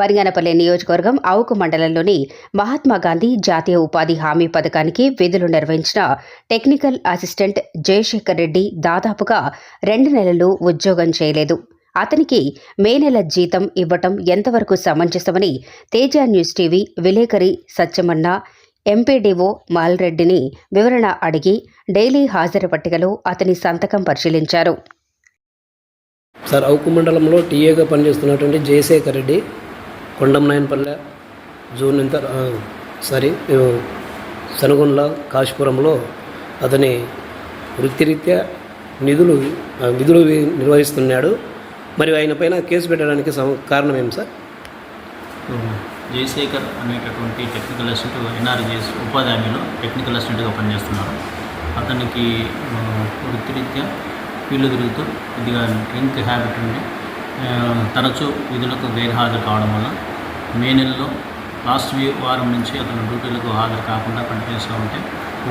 బరిగానపల్లి నియోజకవర్గం అవుకు మండలంలోని మహాత్మా గాంధీ జాతీయ ఉపాధి హామీ పథకానికి విధులు నిర్వహించిన టెక్నికల్ అసిస్టెంట్ జయశేఖర్ రెడ్డి దాదాపుగా రెండు నెలలు ఉద్యోగం చేయలేదు. అతనికి మే నెల జీతం ఇవ్వటం ఎంతవరకు సమంజసమని తేజ న్యూస్ టీవీ విలేకరి సత్యమన్న ఎంపీడీఓ మాల్రెడ్డిని వివరణ అడిగి డైలీ హాజరు పట్టికలో అతని సంతకం పరిశీలించారు. సార్ అవుకు మండలంలో టీఏగా పనిచేస్తున్నటువంటి జయశేఖర్ రెడ్డి కొండంనాయనపల్లె జూన్ ఇంత సారీ సనగొండ్ల కాశీపురంలో అతని వృత్తిరీత్యా నిధులు విధులు నిర్వహిస్తున్నాడు. మరి ఆయన పైన కేసు పెట్టడానికి కారణం ఏం సార్? జయశేఖర్ అనేటటువంటి టెక్నికల్ అసిస్టెంట్ ఎన్ఆర్జీఎస్ ఉపాధి హామీలో టెక్నికల్ అసిస్టెంట్గా పనిచేస్తున్నారు అతనికి వృత్తిరీత్యా ఫీల్డ్ తిరుగుతూ కొద్దిగా డ్రింక్ హ్యాబిట్ ఉండి తరచూ విధులకు గైర్హాజరు కావడం వల్ల మే నెలలో లాస్ట్ వీ వారం నుంచి అతను డ్యూటీలకు హాజరు కాకుండా పనిచేస్తూ ఉంటే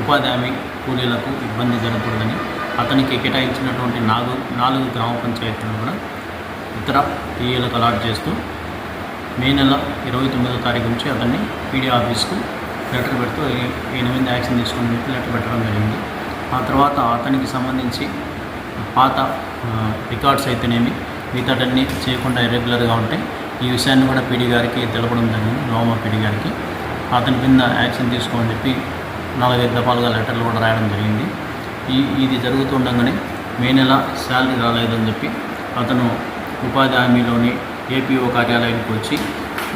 ఉపాధి హామీ కూలీలకు ఇబ్బంది జరగకూడదని అతనికి కేటాయించినటువంటి నాలుగు నాలుగు గ్రామ పంచాయతీలను కూడా ఇతర టీఏలకు అలాట్ చేస్తూ మే నెల ఇరవై తొమ్మిదో తారీఖు నుంచి అతన్ని పీడీ ఆఫీస్కు లెటర్ పెడుతూ ఎనిమిది యాక్షన్ తీసుకుని చెప్పి లెటర్ పెట్టడం జరిగింది. ఆ తర్వాత అతనికి సంబంధించి పాత రికార్డ్స్ అయితేనేమి మిగతాటన్నీ చేయకుండా ఇర్రెగ్యులర్గా ఉంటే ఈ విషయాన్ని కూడా పీడీ గారికి తెలపడం జరిగింది నోమా పీడీ గారికి. అతని కింద యాక్షన్ తీసుకోమని చెప్పి నాలుగైదు దఫాలుగా లెటర్లు కూడా రాయడం జరిగింది. ఈ ఇది జరుగుతుండగానే మే నెల శాలరీ రాలేదని చెప్పి అతను ఉపాధి హామీలోని ఏపీఓ కార్యాలయానికి వచ్చి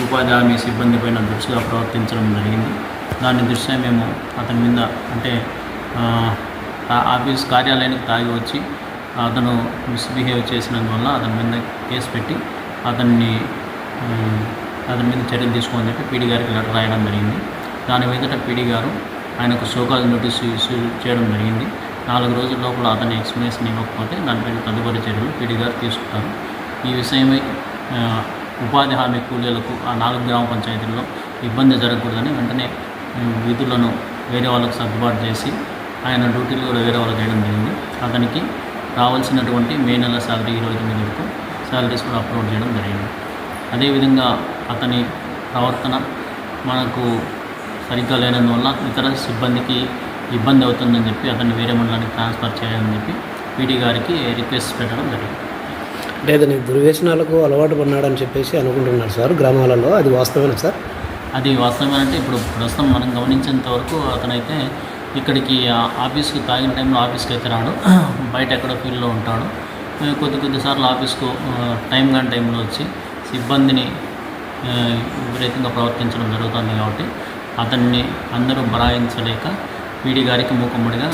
ఉపాధి హామీ సిబ్బంది పైన దురుసుగా ప్రవర్తించడం జరిగింది. దాని దృష్ట్యా మేము అతని మీద అంటే ఆఫీస్ కార్యాలయానికి తాగి వచ్చి అతను మిస్బిహేవ్ చేసినందువల్ల అతని మీద కేసు పెట్టి అతన్ని అతని మీద చర్యలు తీసుకోమని చెప్పి పీడీ గారికి లెటర్ రాయడం జరిగింది. దాని మీదట పీడీ గారు ఆయనకు సోకాల్ నోటీస్ ఇష్యూ చేయడం జరిగింది. నాలుగు రోజుల లోపల అతని ఎక్స్ప్లెనేషన్ ఇవ్వకపోతే దానిపై తదుపరి చర్యలు పీడీ గారు తీసుకుంటారు. ఈ విషయమై ఉపాధి హామీ కూలీలకు ఆ నాలుగు గ్రామ పంచాయతీల్లో ఇబ్బంది జరగకూడదని వెంటనే విధులను వేరే వాళ్ళకు సర్దుబాటు చేసి ఆయన డ్యూటీలు కూడా వేరే వాళ్ళకి వేయడం జరిగింది. అతనికి రావాల్సినటువంటి మే నెల శాలరీ ఇరవై తొమ్మిది వరకు శాలరీస్ కూడా అప్లోడ్ చేయడం జరిగింది. అదేవిధంగా అతని ప్రవర్తన మనకు సరిగ్గా లేనందువల్ల ఇతర సిబ్బందికి ఇబ్బంది అవుతుందని చెప్పి అతన్ని వేరే మండలానికి ట్రాన్స్ఫర్ చేయాలని చెప్పి పీడీ గారికి రిక్వెస్ట్ పెట్టడం జరిగింది. అంటే అతని దుర్వ్యసనాలకు అలవాటు పడినాడని చెప్పేసి అనుకుంటున్నారు సార్ గ్రామాలలో అది వాస్తవేనా సార్? అది వాస్తవమేనంటే ఇప్పుడు ప్రస్తుతం మనం గమనించేంత వరకు అతనైతే ఇక్కడికి ఆఫీస్కి తాగిన టైంలో ఆఫీస్కి అయితే రాడు. బయట ఎక్కడో ఫీల్డ్లో ఉంటాడు. కొద్ది కొద్దిసార్లు ఆఫీస్కు టైం కాని టైంలో వచ్చి సిబ్బందిని ఆ, విపరీతంగా ప్రవర్తించడం జరుగుతుంది కాబట్టి అతన్ని అందరూ బరాయించలేక పీడీ గారికి మూకుమ్మడిగా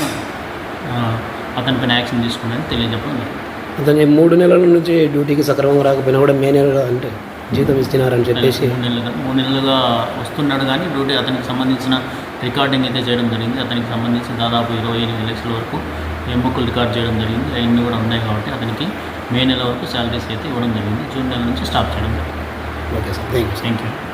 అతనిపైన యాక్షన్ తీసుకున్నారని తెలియజెప్పడం జరిగింది. అతని మూడు నెలల నుంచి డ్యూటీకి సక్రమంగా రాకపోయినా కూడా మే నెలలో అంటే జీతం ఇస్తున్నారని చెప్పేసి మూడు నెలలుగా మూడు నెలలుగా వస్తున్నాడు కానీ డ్యూటీ అతనికి సంబంధించిన రికార్డింగ్ అయితే చేయడం జరిగింది. అతనికి సంబంధించి దాదాపు ఇరవై ఎనిమిది లక్షల వరకు ఎంబుకులు రికార్డ్ చేయడం జరిగింది. అవన్నీ కూడా ఉన్నాయి కాబట్టి అతనికి మే నెల వరకు శాలరీస్ అయితే ఇవ్వడం జరిగింది. జూన్ నెల నుంచి స్టాప్ చేయడం జరిగింది. Okay sir. Thank you thank you